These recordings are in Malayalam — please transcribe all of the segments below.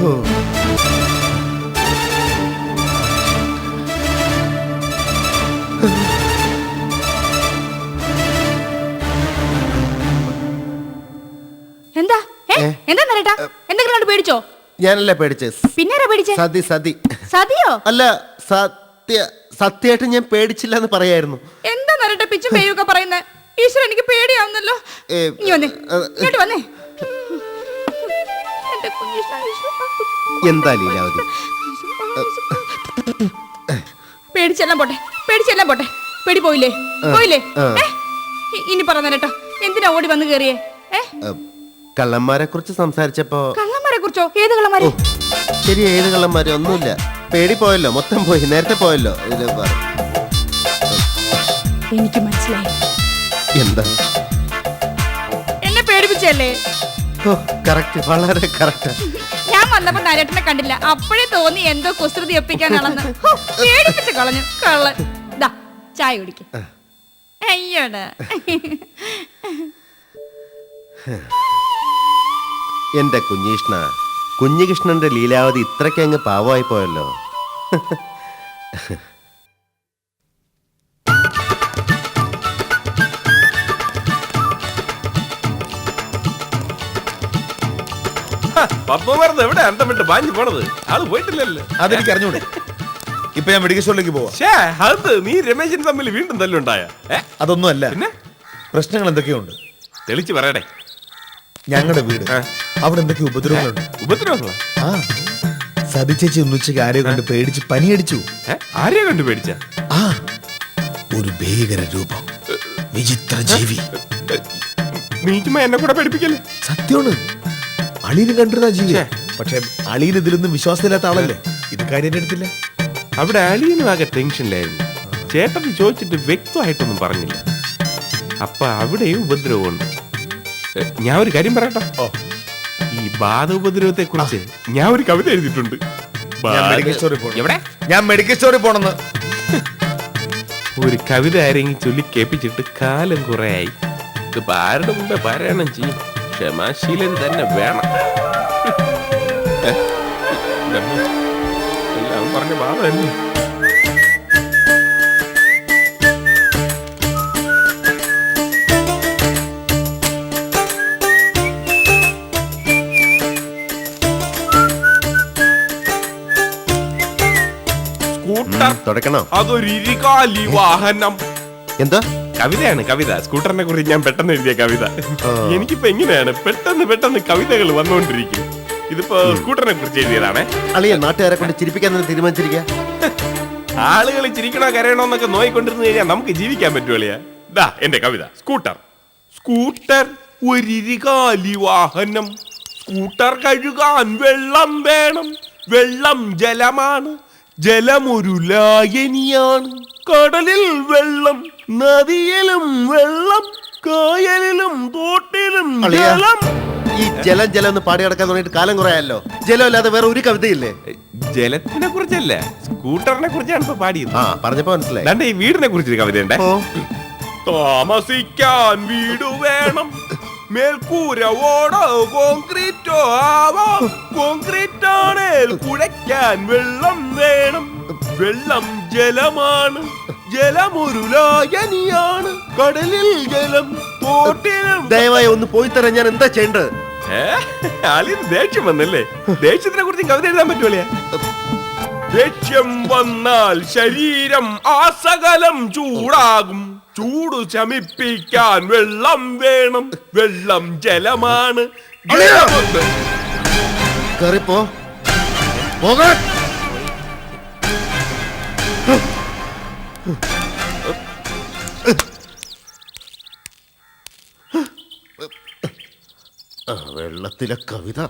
എന്താ? എന്താ നരട്ടാ? എന്തെങ്കിലും കണ്ട് പേടിച്ചോ? ഞാനല്ലേ പേടിച്ചേ? പിന്നെ പേടിച്ചേ? സതി സതി. സതിയോ? അല്ല സത്യ സത്യമായിട്ട് ഞാൻ പേടിച്ചില്ല എന്ന് പറയായിരുന്നു. എന്താ നരട്ടെ പിച്ചും പേയൊക്കെ പറയുന്നേ? ഈശ്വരൻ എനിക്ക് പേടിയാവുന്നല്ലോ. ഇങ്ങോട്ട് വന്നേ. എന്താ ലീലാവതി? പേടിച്ചെല്ലാം പോട്ടെ പേടിച്ചെല്ലാം പോട്ടെ. പേടി പോയില്ലേ? പോയില്ലേ? ഇനി പറഞ്ഞ എന്തിനാ ഓടി വന്ന് കേറിയേ? കള്ളന്മാരെ കുറിച്ച് സംസാരിച്ചപ്പോ കള്ളന്മാരെ കുറിച്ചോ? ഏത് കള്ളന്മാരെ? ശരി ഏത് കള്ളന്മാരെ? ഒന്നുമില്ല. പേടി പോയല്ലോ മൊത്തം പോയി. നേരത്തെ പോയല്ലോ. എനിക്ക് മനസ്സിലായി. എന്താ? എന്നെ പേടിപ്പിച്ചല്ലേ കറക്റ്റ് വളരെ കറക്റ്റ് ഞാൻ വന്നപ്പോ നരേട്ടനെ കണ്ടില്ല. അപ്പോഴേ തോന്നി എന്തോ കുസൃതി ഒപ്പിക്കാനാണെന്ന്. ഹോ, പേടിപ്പിച്ച് കളഞ്ഞു. കള്ളൻ. ദാ ചായ കുടിക്ക്. അയ്യോടാ. എന്റെ കുഞ്ഞീഷ്ണ കുഞ്ഞികൃഷ്ണന്റെ ലീലാവതി ഇത്രയ്ക്ക് അങ്ങ് പാവമായി പോയല്ലോ പത്മമാർന്ന് എവിടെ അന്തം വിട്ട് പാഞ്ഞു പോണത്? ആൾ പോയിട്ടില്ലല്ലോ. അതെനിക്ക് അറിഞ്ഞൂടെ? ഇപ്പൊ ഞാൻ മെഡിക്കൽ സ്റ്റോറിലേക്ക് പോവാ. ഷേ അത് നീ രമേശൻ തമ്മിൽ വീണ്ടും തല്ലുണ്ടായ. ഏ? അതൊന്നും അല്ല പിന്നെ? പ്രശ്നങ്ങൾ എന്തൊക്കെയുണ്ട്? തെളിച്ചു പറയടേ. ഞങ്ങളുടെ വീട്. അവിടെ എന്തൊക്കെ ഉപദ്രവങ്ങളുണ്ട്? ഉപദ്രവങ്ങളോ? ആ. സതിച്ചേച്ചി ചേച്ചി ഒന്നിച്ചക്ക് ആരെയോ കണ്ട് പേടിച്ച് പനിയടിച്ചു. ആരെയോ കണ്ടു പേടിച്ച? ആ. ഒരു ഭീകര രൂപം. വിചിത്ര ജീവി. എന്നെ കൂടെ പഠിപ്പിക്കല്ലേ സത്യമാണ്. അളീന് കണ്ടിരുന്ന ജീവി. പക്ഷെ അളിയിൽ ഇതിലൊന്നും വിശ്വാസമില്ലാത്ത ആളല്ലേ? ഇത് കാര്യം എടുത്തില്ല അവിടെ അളിയനും ആകെ ടെൻഷനിലായിരുന്നു. ചേട്ടൻ ചോദിച്ചിട്ട് വ്യക്തമായിട്ടൊന്നും പറഞ്ഞില്ല. അപ്പൊ അവിടെയും ഉപദ്രവമുണ്ട്. ഞാൻ ഒരു കാര്യം പറയട്ടെ? ഈ ബാധ ഉപദ്രവത്തെ കുറിച്ച് ഞാൻ ഒരു കവിത എഴുതിയിട്ടുണ്ട്. ഞാൻ ബാധ- മെഡിക്കൽ സ്റ്റോറിൽ പോകണം ഞാൻ മെഡിക്കൽ സ്റ്റോറിൽ പോണെന്ന് ഒരു കവിത ആരെങ്കിലും ചൊല്ലി കേൾപ്പിച്ചിട്ട് കാലം കുറേ ആയി ഇത് ആരുടെ മുമ്പേ പാരായണം ചെയ്യും? ക്ഷമാശീലൻ തന്നെ വേണം. എല്ലാം പറഞ്ഞ ബാധ തുടക്കണം സ്കൂട്ടർ. തുടക്കണോ അതൊരു ഇരുകാലി വാഹനം. എന്താ? കവിതയാണ് കവിത. സ്കൂട്ടറിനെ കുറിച്ച് ഞാൻ പെട്ടെന്ന് എഴുതിയ കവിത. എനിക്കിപ്പോ എങ്ങനെയാണ് പെട്ടെന്ന് പെട്ടെന്ന് കവിതകൾ വന്നുകൊണ്ടിരിക്കും ഇതിപ്പോ സ്കൂട്ടറിനെ കുറിച്ച് എഴുതിയതാണേ. അളിയ നാട്ടുകാരെ കൊണ്ട് ചിരിപ്പിക്കാൻ തീരുമാനിച്ചിരിക്കുക ആളുകൾ ചിരിക്കണോ കരയണോ എന്നൊക്കെ നോയിക്കൊണ്ടിരുന്നു കഴിഞ്ഞാൽ നമുക്ക് ജീവിക്കാൻ പറ്റുമല്ലേ ദാ എന്റെ കവിത. സ്കൂട്ടർ. സ്കൂട്ടർ ഒരിരികാലി വാഹനം. സ്കൂട്ടർ കഴുകാൻ വെള്ളം വേണം. വെള്ളം ജലമാണ്. ജലമൊരു ലായനിയാണ്. കടലിൽ വെള്ളം നദിയിലും വെള്ളം കായലിലും തോട്ടിലും അളിയ ജലം. ഈ ജലം ജലം എന്ന് പാടി കിടക്കാൻ തുടങ്ങിയിട്ട് കാലം കുറയായല്ലോ. ജലം അല്ലാതെ വേറെ ഒരു കവിതയില്ലേ? ജലത്തിനെ കുറിച്ചല്ല സ്കൂട്ടറിനെ കുറിച്ചാണ് ഇപ്പൊ പാടിയത്. ആ പറഞ്ഞപ്പോ മനസ്സിലായി. ദാണ്ടെ ഈ വീടിനെ കുറിച്ചൊരു കവിത ഓ. താമസിക്കാൻ വീട് വേണം. മേൽക്കൂര ഓടോ കോൺക്രീറ്റോ ആവാം. കോൺക്രീറ്റ് ആണേൽ കുഴയ്ക്കാൻ വെള്ളം വേണം. വെള്ളം ജലമാണ്. ജലമൊരു ലായനിയാണ്. കടലിൽ ജലം തോട്ടിലും. ദയവായി ഒന്ന് പോയി തരാൻ ഞാൻ എന്താ ചെയ്യേണ്ടത്? ഏ? ആളിന് ദേഷ്യം വന്നല്ലേ? ദേഷ്യത്തിനെ കുറിച്ച് കവിത എഴുതാൻ പറ്റൂലേ ദേഷ്യം വന്നാൽ ശരീരം ആസകലം ചൂടാകും. ചൂട് ശമിപ്പിക്കാൻ വെള്ളം വേണം. വെള്ളം ജലമാണ്. കേറിപ്പോ പോകാൻ. വെള്ളത്തിലെ കവിത.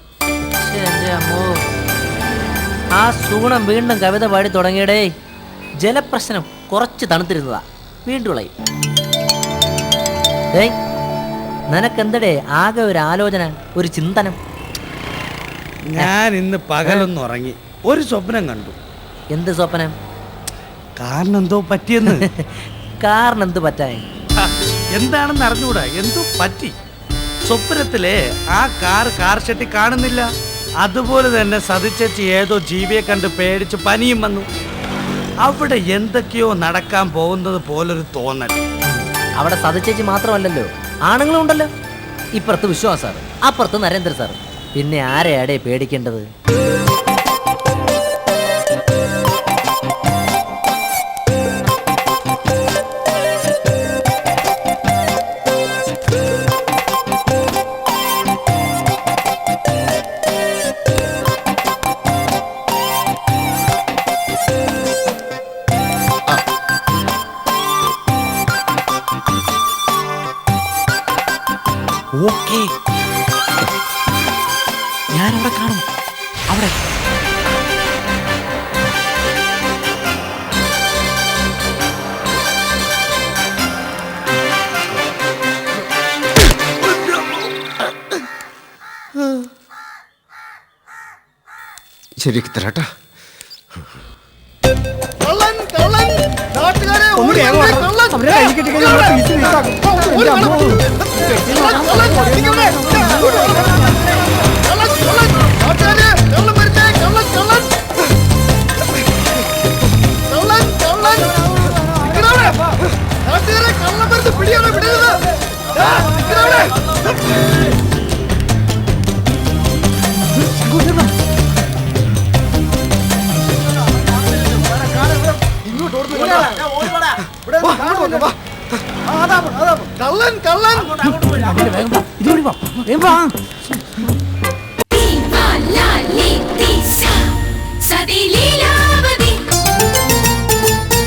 ആ സൂണം വീണ്ടും കവിത പാടി തുടങ്ങിയടേ ജലപ്രശ്നം കുറച്ച് തണുത്തിരുന്നതാ. വീണ്ടും ഇളയി ഡേയ് നിനക്കെന്തടേ ആകെ ഒരു ആലോചന ഒരു ചിന്തനം? ഞാൻ ഇന്ന് പകലൊന്നുറങ്ങി. ഒരു സ്വപ്നം കണ്ടു. എന്ത് സ്വപ്നം? കാരണം എന്തോ പറ്റിയെന്ന്. കാരണം എന്ത് പറ്റാൻ എന്താണെന്ന് അറിഞ്ഞുകൂടാ എന്തോ പറ്റി. സ്വപ്നത്തിലെ ആ കാർ കാർ ഷെട്ടി കാണുന്നില്ല. അതുപോലെ തന്നെ സതിച്ചേച്ചി ഏതോ ജീവിയെ കണ്ട് പേടിച്ച് പനിയും വന്നു. അവിടെ എന്തൊക്കെയോ നടക്കാൻ പോകുന്നത് പോലൊരു തോന്നൽ. അവിടെ സതിച്ചേച്ചി മാത്രമല്ലല്ലോ. ആണുങ്ങളും ഉണ്ടല്ലോ. ഇപ്പുറത്ത് വിശ്വാസ് സാർ അപ്പുറത്ത് നരേന്ദ്ര സാർ പിന്നെ ആരെയാടേ പേടിക്കേണ്ടത്? ശരിയാക്കി തരാട്ടാ Viva la leticia, sa di lila